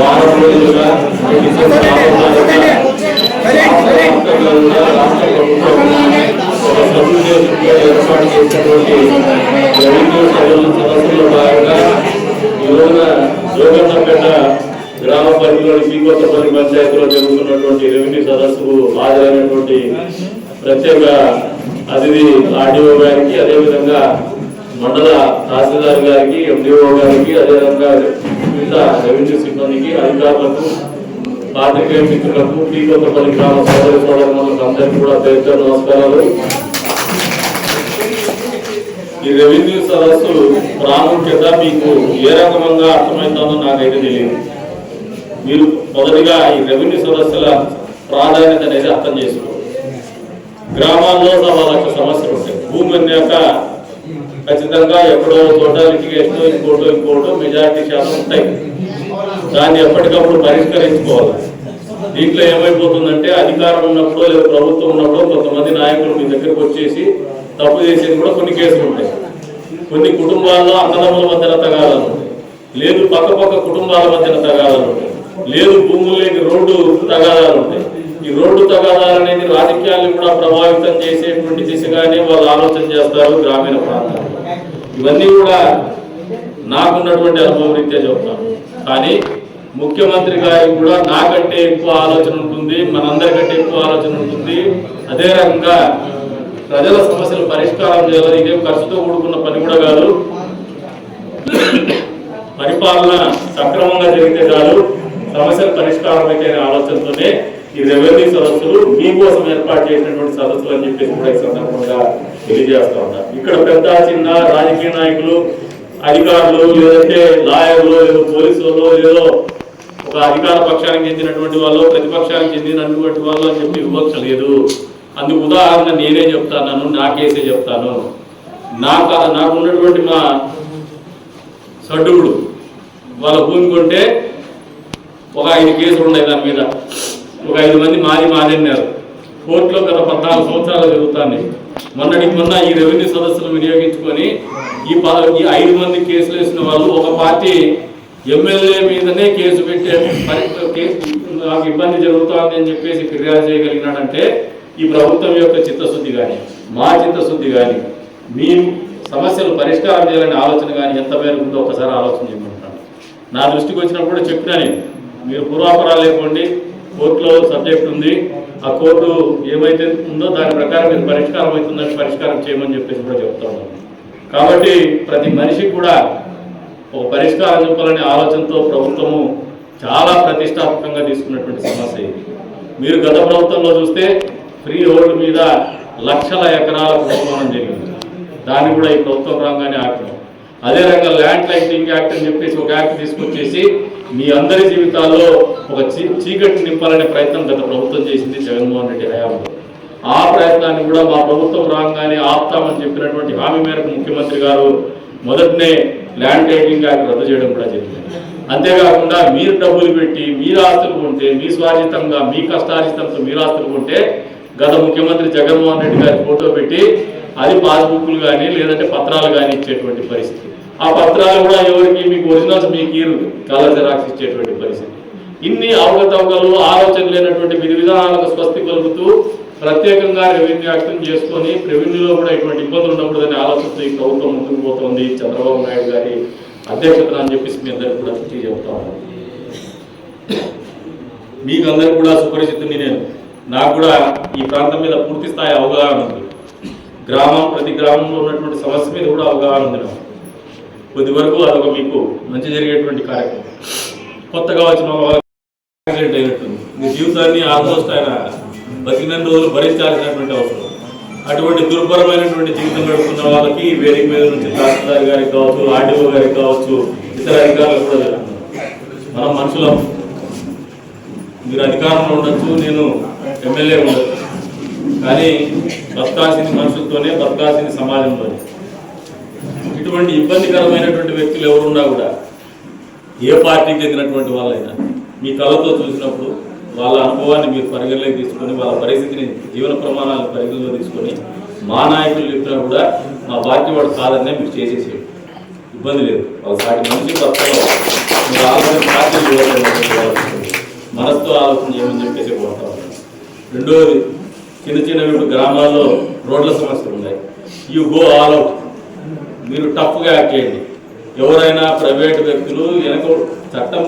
వారం రోజులుగా ఏర్పాటు చేసినటువంటి రెవెన్యూ సదస్సులో భాగంగా ఈ రోజున గ్రామ పరిధిలోని శ్రీకొత్తపల్లి పంచాయతీలో జరుగుతున్నటువంటి రెవెన్యూ సదస్సుకు హాజరైనటువంటి ప్రత్యేక అతిథి ఆర్డీఓ గారికి అదేవిధంగా మండల తహసీల్దార్ గారికి ఎండిఓ గారికి అదేవిధంగా వివిధ రెవెన్యూ సిబ్బందికి అధికారులకు పాత్రికేయ మిత్రులకు శ్రీకొత్తపల్లి గ్రామ సోదరి సోదరులకు అందరికీ కూడా పేరుతో నమస్కారాలు. ఈ రెవెన్యూ సదస్సు ప్రాముఖ్యత మీకు ఏ రకంగా అర్థమవుతుందో నాకైతే తెలియదు. మీరు మొదటిగా ఈ రెవెన్యూ సదస్సుల ప్రాధాన్యత అనేది అర్థం చేసుకోవాలి. గ్రామాల్లో సవా లక్ష సమస్యలు ఉంటాయి. భూమి అన్నాక ఖచ్చితంగా ఎక్కడో చోట లిటిగేషన్ ఇంకోటో ఇంకోటో మెజారిటీ శాతం ఉంటాయి. దాన్ని ఎప్పటికప్పుడు పరిష్కరించుకోవాలి. దీంట్లో ఏమైపోతుందంటే అధికారం ఉన్నప్పుడు లేదా ప్రభుత్వం ఉన్నప్పుడు కొంతమంది నాయకులు మీ దగ్గరకు వచ్చేసి తప్పు చేసేది కూడా కొన్ని కేసులు ఉంటాయి. కొన్ని కుటుంబాల్లో అన్నదమ్ముల మధ్యన తగాదాలు ఉంటాయి. లేదు పక్క పక్క కుటుంబాల మధ్యన తగాదాలు ఉంటాయి. లేదు భూముల్లోకి రోడ్డు తగాదాలు ఉంటాయి. ఈ రోడ్డు తగాదాలు అనేది రాజకీయాలను కూడా ప్రభావితం చేసేటువంటి దిశగానే వాళ్ళు ఆలోచన చేస్తారు గ్రామీణ ప్రాంతాలు. ఇవన్నీ కూడా నాకున్నటువంటి అనుభవం రీత్యా చెప్తాను కానీ ముఖ్యమంత్రి గారికి కూడా నాకంటే ఎక్కువ ఆలోచన ఉంటుంది మనందరికంటే ఎక్కువ ఆలోచన ఉంటుంది. అదే రకంగా ప్రజల సమస్యలు పరిష్కారం చేయాలి ఇదేం ఖర్చుతో కూడుకున్న పని కూడా కాదు. పరిపాలన సక్రమంగా జరిగితే చాలు సమస్యల పరిష్కారం అయితే ఆలోచనతోనే ఈ రెవెన్యూ సదస్సులు? మీకోసం ఏర్పాటు చేసినటువంటి సదస్సులు అని చెప్పేసి కూడా ఈ సందర్భంగా తెలియజేస్తా ఉంటా ఇక్కడ పెద్ద చిన్న రాజకీయ నాయకులు అధికారులు లేదంటే లాయర్లు లేదో పోలీసులు లేదో ఒక అధికార పక్షానికి చెందినటువంటి వాళ్ళు ప్రతిపక్షానికి చెందినటువంటి వాళ్ళు అని చెప్పి వివక్ష లేదు. అందుకు ఉదాహరణ నేనే చెప్తాను నా కేసే చెప్తాను. నాకు నాకు ఉన్నటువంటి మా సడ్డుగుడు వాళ్ళ భూమి కొంటే ఒక ఐదు కేసులు ఉన్నాయి దాని మీద. ఒక ఐదు మంది మాది మాది అన్నారు కోర్టులో గత పద్నాలుగు సంవత్సరాలు జరుగుతాయి మొన్నటికి మొన్న ఈ రెవెన్యూ సదస్సులు వినియోగించుకొని ఈ ప ఈ ఐదు మంది కేసులు వేసిన వాళ్ళు ఒక పార్టీ ఎమ్మెల్యే మీదనే కేసు పెట్టే కేసు నాకు ఇబ్బంది జరుగుతోంది అని చెప్పేసి ఫిర్యాదు చేయగలిగినాడంటే ఈ ప్రభుత్వం యొక్క చిత్తశుద్ధి కానీ మా చిత్తశుద్ధి కానీ మీ సమస్యలు పరిష్కారం చేయాలనే ఆలోచన కానీ ఎంత మేరకు ఉందో ఒకసారి ఆలోచన చేయమంటున్నాను నా దృష్టికి వచ్చినప్పుడు చెప్పినా నేను మీరు పూర్వాపరాలు లేకుండా కోర్టులో సబ్జెక్ట్ ఉంది. ఆ కోర్టు ఏమైతే ఉందో దాని ప్రకారం మీరు పరిష్కారం అవుతుందని పరిష్కారం చేయమని చెప్పేసి కూడా చెప్తా కాబట్టి ప్రతి మనిషికి కూడా ఒక పరిష్కారం చూపాలనే ఆలోచనతో ప్రభుత్వము చాలా ప్రతిష్టాత్మకంగా తీసుకున్నటువంటి సమస్య ఇది. మీరు గత ప్రభుత్వంలో చూస్తే ఫ్రీ హోల్డ్ మీద లక్షల ఎకరాల ప్రభుత్వం జరిగింది. దాన్ని కూడా ఈ ప్రభుత్వం రాగానే ఆపినాం అదే రకంగా ల్యాండ్ లైటింగ్ యాక్ట్ అని చెప్పేసి ఒక యాక్ట్ తీసుకొచ్చేసి మీ అందరి జీవితాల్లో ఒక చీ- చీకటి నింపాలనే ప్రయత్నం గత ప్రభుత్వం చేసింది జగన్మోహన్ రెడ్డి హయాంలో. ఆ ప్రయత్నాన్ని కూడా మా ప్రభుత్వం రాగానే ఆపుతామని చెప్పినటువంటి హామీ మేరకు ముఖ్యమంత్రి గారు మొదటనే ల్యాండ్ టైటింగ్ యాక్ట్ రద్దు చేయడం కూడా జరిగింది. అంతేకాకుండా మీరు డబ్బులు పెట్టి మీరు ఆస్తులు కొంటే మీ స్వాధితంగా మీ కష్టార్జితంతో మీరు ఆస్తులు కొంటే గత ముఖ్యమంత్రి జగన్మోహన్ రెడ్డి గారి ఫోటో పెట్టి అది పాస్బుక్లు కానీ లేదంటే పత్రాలు కానీ ఇచ్చేటువంటి పరిస్థితి. ఆ పత్రాలు కూడా ఎవరికి మీకు ఒరిజినల్స్ మీకు ఇరు కలర్ జెరాక్స్ ఇచ్చేటువంటి పరిస్థితి. ఇన్ని అవకతవకలు ఆలోచన లేనటువంటి విధి విధానాలకు స్వస్తి పలుకుతూ ప్రత్యేకంగా రెవెన్యూ యాక్షన్ చేసుకొని రెవెన్యూలో కూడా ఇటువంటి ఇబ్బందులు ఉండకూడదనే ఆలోచనతో ఈ ప్రభుత్వం ముందుకు పోతుంది. చంద్రబాబు నాయుడు గారి అధ్యక్షతన అని చెప్పేసి మీ అందరికీ కూడా తిరిగి చెప్తా ఉన్నాను. మీకు అందరికి కూడా సుపరిచితుని నేను. నాకు కూడా ఈ ప్రాంతం మీద పూర్తి స్థాయి అవగాహన ఉంది. గ్రామం ప్రతి గ్రామంలో ఉన్నటువంటి సమస్య మీద కూడా అవగాహన ఉంది నాకు. కొద్ది వరకు అదొక మీకు మంచి జరిగేటువంటి కార్యక్రమం. కొత్తగా వచ్చిన యాక్సిడెంట్ అయినట్టుంది. మీ జీవితాన్ని ఆల్మోస్ట్ ఆయన బతికిన రోజులు భరించాల్సినటువంటి అవసరం. అటువంటి దుర్భరమైనటువంటి జీవితం గడుపుతున్న వాళ్ళకి వేదిక మీద నుంచి తహసీల్దార్ గారికి కావచ్చు ఆర్టీఓ గారికి కావచ్చు ఇతర అధికారులకు కూడా జరుగుతుంది. మనం మనుషులం. మీరు అధికారంలో ఉండొచ్చు నేను ఎమ్మెల్యే ఉండొచ్చు. కానీ బతకాల్సింది మనుషులతోనే బతకాల్సింది సమాజంలోనే ఇటువంటి ఇబ్బందికరమైనటువంటి వ్యక్తులు ఎవరున్నా కూడా ఏ పార్టీకి చెందినటువంటి వాళ్ళైనా మీ కళ్ళతో చూసినప్పుడు వాళ్ళ అనుభవాన్ని మీరు పరిగణలోకి తీసుకొని వాళ్ళ పరిస్థితిని జీవన ప్రమాణాలను పరిగణలో తీసుకొని మా నాయకులు చెప్పినా కూడా మా పార్టీ వాడు కాదనే మీరు చేసేసేయండి. ఇబ్బంది లేదు. వాళ్ళ సాటి మనిషి కొత్తలో మీరు ఆలోచన పార్టీలు మనసుతో ఆలోచన చేయమని చెప్పేసి కోరుతా రెండవది రెండోది చిన్న చిన్న ఇప్పుడు గ్రామాల్లో రోడ్ల సమస్యలు ఉన్నాయి. You go all out. మీరు టఫ్గా యాక్ట్ చేయండి. ఎవరైనా ప్రైవేట్ వ్యక్తులు వెనక చట్టం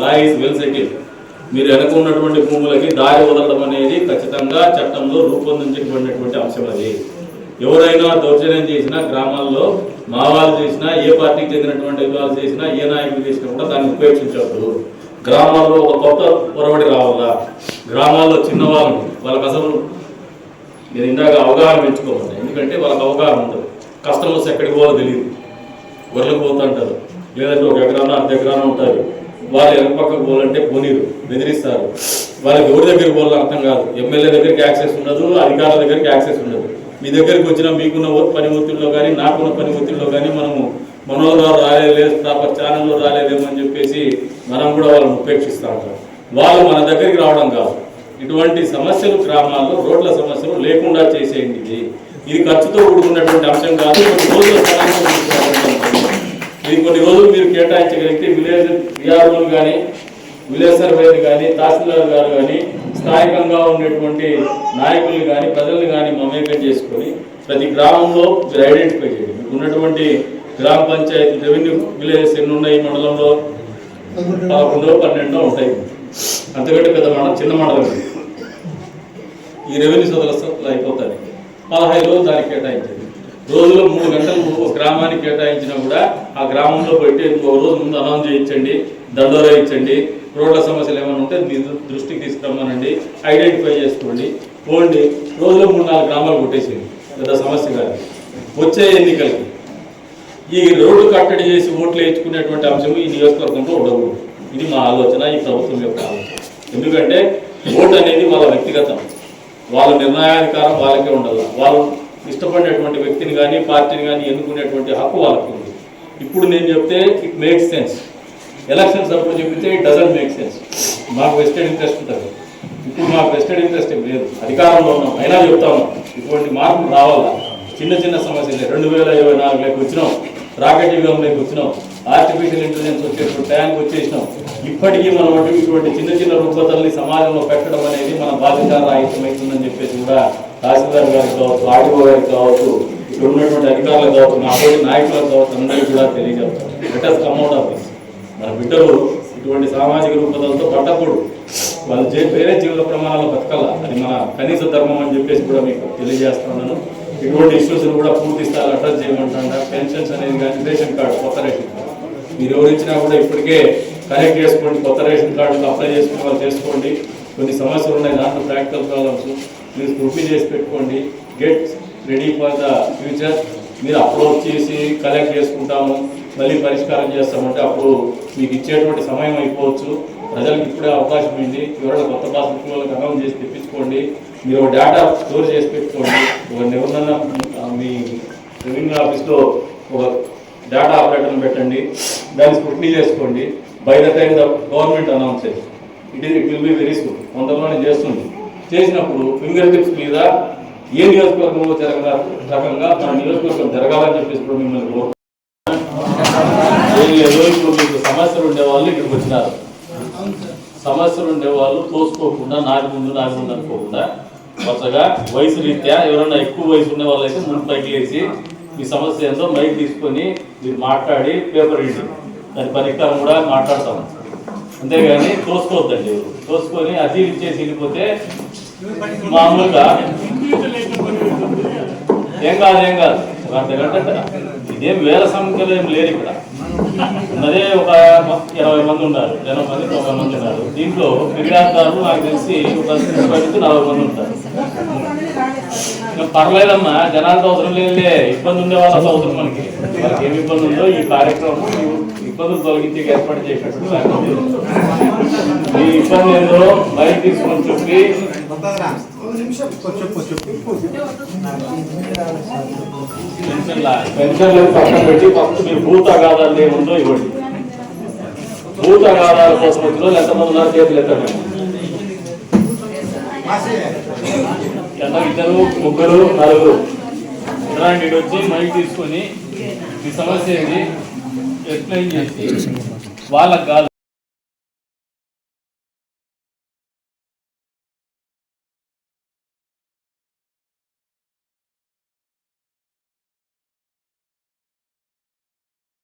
లా ఈజ్ వెల్ సెటిల్ మీరు వెనక ఉన్నటువంటి భూములకి దారి వదలడం అనేది ఖచ్చితంగా చట్టంలో రూపొందించబడినటువంటి అంశం అది. ఎవరైనా దౌర్జన్యం చేసినా గ్రామాల్లో మా వాళ్ళు చేసినా ఏ పార్టీకి చెందినటువంటి వాళ్ళు చేసినా ఏ నాయకులు చేసినా కూడా దాన్ని ఉపేక్షించవద్దు. గ్రామాల్లో ఒక కొత్త పొరవడి రావాలా? గ్రామాల్లో చిన్నవాళ్ళు వాళ్ళకి అసలు నేను ఇందాక అవగాహన పెంచుకోవాలి ఎందుకంటే వాళ్ళకి అవగాహన ఉండదు. కస్టమర్స్ ఎక్కడికి పోవాలో తెలియదు గొర్రెలకు పోతుంటారు లేదంటే ఒక ఎకరాన అర్ధ ఎకరాన ఉంటారు. వాళ్ళు వెనక పక్కకు పోవాలంటే పోనీరు బెదిరిస్తారు. వాళ్ళకి ఎవరి దగ్గరికి పోవాలో అర్థం కాదు. ఎమ్మెల్యే దగ్గరికి యాక్సెస్ ఉండదు అధికారుల దగ్గరికి యాక్సెస్ ఉండదు. మీ దగ్గరికి వచ్చిన మీకున్న పని ఒత్తిడిలో కానీ నాకున్న పని ఒత్తిడిలో కానీ మనము మనోలో రాలేదు ప్రాపర్ ఛానల్లో రాలేదేమో అని చెప్పేసి మనం కూడా వాళ్ళని ఉపేక్షిస్తూ ఉంటాం. వాళ్ళు మన దగ్గరికి రావడం కాదు. ఇటువంటి సమస్యలు గ్రామాల్లో రోడ్ల సమస్యలు లేకుండా చేసేయండి. ఇది ఖర్చుతో కూడుకున్నటువంటి అంశం కాదు కొన్ని రోజుల ఇది కొన్ని రోజులు మీరు కేటాయించగలిగితే విలేజ్ విఆర్ఓలు కానీ విలేజ్ సర్వేలు కానీ తహసీల్దార్ గారు కానీ స్థానికంగా ఉండేటువంటి నాయకులు కానీ ప్రజల్ని కానీ మమేకం చేసుకొని ప్రతి గ్రామంలో మీరు ఐడెంటిఫై చేయండి. మీకు ఉన్నటువంటి గ్రామ పంచాయతీ రెవెన్యూ విలేజెస్ ఎన్ని ఉన్నాయి మండలంలో? పదకొండో పన్నెండో ఉంటాయి. అంతకంటే పెద్ద మండలం చిన్న మండలం ఈ రెవెన్యూ సదస్సులు అయిపోతాయి పదహైదు రోజులు దానికి కేటాయించండి రోజులో మూడు గంటలు ఒక గ్రామానికి కేటాయించినా కూడా ఆ గ్రామంలో పెట్టి ఇంకో రోజు ముందు అనౌన్స్ చేయించండి దండోరా ఇచ్చండి రోడ్ల సమస్యలు ఏమైనా ఉంటే మీ దృష్టికి తీసుకురమ్మనండి ఐడెంటిఫై చేసుకోండి పోండి. రోజులో మూడు నాలుగు గ్రామాలు కొట్టేసేయండి. పెద్ద సమస్య కాదు. వచ్చే ఎన్నికలకి ఈ రోడ్డు కట్టడి చేసి ఓట్లు వేయించుకునేటువంటి అంశం ఈ నియోజకవర్గంలో ఉండకూడదు. ఇది మా ఆలోచన ఈ ప్రభుత్వం యొక్క ఆలోచన. ఎందుకంటే ఓటు అనేది వాళ్ళ వ్యక్తిగతం. వాళ్ళ నిర్ణయాధికారం వాళ్ళకే ఉండదు. వాళ్ళు ఇష్టపడినటువంటి వ్యక్తిని కానీ పార్టీని కానీ ఎన్నుకునేటువంటి హక్కు వాళ్ళకి ఉంది. ఇప్పుడు నేను చెప్తే ఇట్ మేక్ సెన్స్ ఎలక్షన్స్ అప్పుడు చెప్తే ఇట్ డజంట్ మేక్ సెన్స్ మాకు వెస్టెడ్ ఇంట్రెస్ట్ ఉంటుంది. ఇప్పుడు మాకు వెస్టెడ్ ఇంట్రెస్ట్ లేదు. అధికారంలో ఉన్నాం. అయినా చెప్తా ఉన్నాం. ఇటువంటి మార్పులు రావాలా? చిన్న చిన్న సమస్యలు. రెండు వేల ఇరవై నాలుగులోకి వచ్చినాం. రాకెట్ యుగంలోకి వచ్చినాం. ఆర్టిఫిషియల్ ఇంటెలిజెన్స్ వచ్చేటువంటి ట్యాంక్ వచ్చేసినాం. ఇప్పటికీ మనం అటు ఇటువంటి చిన్న చిన్న రుగ్మతల్ని సమాజంలో పెట్టడం అనేది మన బాధ్యత రాహిత్యమవుతుందని చెప్పేసి కూడా తహసీల్దార్ గారికి కావచ్చు ఆడిఓ గారికి కావచ్చు ఇక్కడ ఉన్నటువంటి అధికారులకు కావచ్చు మా అప్పటి నాయకులకు కావచ్చు అందరికీ కూడా తెలియజేస్తాం. లెటర్స్ కమ్అట్ ఆఫ్ దిస్ మన బిడ్డలు ఇటువంటి సామాజిక రూపదలతో పట్టకూడదు. వాళ్ళు చే వేరే ప్రమాణాలు బతకాల అది మన కనీస ధర్మం అని చెప్పేసి కూడా మీకు తెలియజేస్తున్నాను. ఇటువంటి ఇష్యూస్ కూడా పూర్తి స్థాయిలో అడ్రస్ చేయమంటున్నా పెన్షన్స్ అనేది కానీ రేషన్ కార్డు కొత్త రేషన్ కార్డు మీరు ఎవరు కూడా ఇప్పటికే కనెక్ట్ చేసుకోండి. కొత్త రేషన్ కార్డు అప్లై చేసుకునే వాళ్ళు చేసుకోండి. కొన్ని సమస్యలు ఉన్నాయి. దాంట్లో ప్రాక్టికల్ ప్రాబ్లమ్స్. మీరు స్కూపీ చేసి పెట్టుకోండి. Get ready for the future. మీరు అప్లోడ్ చేసి కలెక్ట్ చేసుకుంటాము. మళ్ళీ పరిష్కారం చేస్తామంటే అప్పుడు మీకు ఇచ్చేటువంటి సమయం అయిపోవచ్చు. ప్రజలకు ఇప్పుడే అవకాశం ఉంది. ఎవరైనా కొత్త పాస్బుక్ వాళ్ళకి చేసి తెప్పించుకోండి. మీరు ఒక డేటా స్టోర్ చేసి పెట్టుకోండి. ఒక నిబంధన మీ రెవెన్యూ ఆఫీస్లో ఒక డేటా ఆపరేటర్ని పెట్టండి. దాన్ని స్క్రూటినీ చేసుకోండి. By the time the government announces it is it will be very soon కొంతలోనే చేస్తుంది. చేసినప్పుడు ఫింగర్ టిప్స్ మీద ఏ నియోజకవర్గంలో జరగ రకంగా మన నియోజకవర్గం జరగాలని చెప్పేసి కూడా మిమ్మల్ని ఏం లేదు. ఇప్పుడు మీకు సమస్యలు ఉండే వాళ్ళు ఇక్కడికి వచ్చినారు. సమస్యలు ఉండే వాళ్ళు తోసుకోకుండా నాకు ముందు నాకు ముందు అనుకోకుండా వరుసగా వయసు రీత్యా ఎవరైనా ఎక్కువ వయసు ఉన్న వాళ్ళైతే ముందు పైకి లేచి మీ సమస్య ఏందో మైక్ తీసుకొని మీరు మాట్లాడి పేపర్ ఇవ్వండి దాని పరిష్కారం కూడా మాట్లాడతాం అంతేగాని తోసుకోవద్దండి. తోసుకొని అది ఇచ్చేసి వెళ్ళిపోతే మామూలుగా ఏం కాదు ఏం కాదు. ఒక గంట ఇదేం వేల సంఖ్యలో ఏం లేదు ఇక్కడ. అదే ఒక ఇరవై మంది ఉన్నారు. ఇరవై మంది తొంభై మంది ఉన్నారు. దీంట్లో ఫిర్యాదుదారులు నాకు తెలిసి ఒక ముప్పై నుంచి నలభై మంది ఉంటారు. పర్లేదమ్మా జనాలతో అవసరం లేదులే. ఇబ్బంది ఉండే వాళ్ళతో అవసరం మనకి. వాళ్ళకి ఏమి ఇబ్బంది ఉందో ఈ కార్యక్రమం ఈ ఇబ్బందులు తొలగించే ఏర్పాటు చేసినట్టు మీ ఇబ్బంది ఏందో బయట తీసుకొని చెప్పి. పెన్షన్ల? పక్కన పెట్టి ఫస్ట్ మీ భూత ఆగాదాలు ఏముందో ఇవ్వండి. భూత ఆగాదాల కోసం వాళ్ళు ఎంతమంది ఉన్నారు చేతులు ఎత్తండి ఎంత ఇద్దరు ముగ్గురు నలుగురు. రాండి వచ్చి మైక్ తీసుకొని మీ సమస్య ఏది? ఎక్స్ప్లెయిన్ చేసి వాళ్ళకి కాదు.